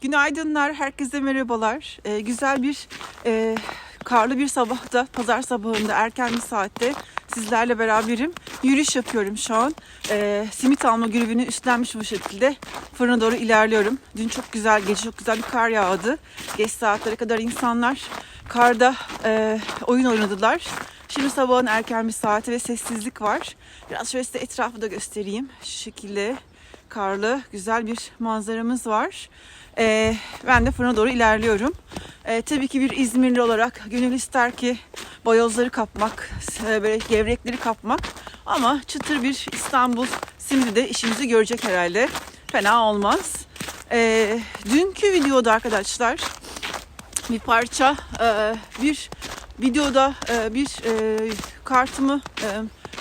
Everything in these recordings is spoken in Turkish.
Günaydınlar, herkese merhabalar. Ee, güzel bir e, karlı bir sabahta, pazar sabahında erken bir saatte sizlerle beraberim. Yürüyüş yapıyorum şu an. Ee, simit alma grubunu üstlenmiş bu şekilde fırına doğru ilerliyorum. Dün çok güzel, gece çok güzel bir kar yağdı. Geç saatlere kadar insanlar karda e, oyun oynadılar. Şimdi sabahın erken bir saati ve sessizlik var. Biraz şöyle size etrafı da göstereyim. Şu şekilde karlı güzel bir manzaramız var. Ee, ben de fırına doğru ilerliyorum. Ee, tabii ki bir İzmirli olarak gönül ister ki bayozları kapmak, e, böyle gevrekleri kapmak. Ama çıtır bir İstanbul simidi de işimizi görecek herhalde. Fena olmaz. Ee, dünkü videoda arkadaşlar bir parça e, bir videoda e, bir e, kartımı e,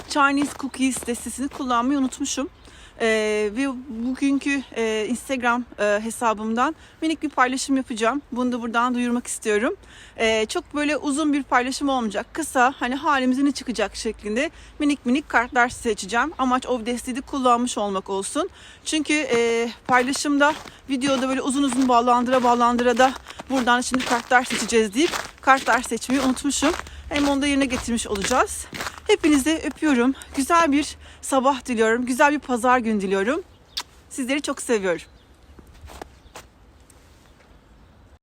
Chinese Cookies destesini kullanmayı unutmuşum. E, ve bugünkü e, Instagram e, hesabımdan minik bir paylaşım yapacağım. Bunu da buradan duyurmak istiyorum. E, çok böyle uzun bir paylaşım olmayacak. Kısa hani halimizin ne çıkacak şeklinde minik minik kartlar seçeceğim. Amaç o desteği de kullanmış olmak olsun. Çünkü e, paylaşımda videoda böyle uzun uzun bağlandıra bağlandıra da buradan şimdi kartlar seçeceğiz deyip kartlar seçmeyi unutmuşum. Hem onu da yerine getirmiş olacağız. Hepinizi öpüyorum. Güzel bir sabah diliyorum. Güzel bir pazar günü diliyorum. Sizleri çok seviyorum.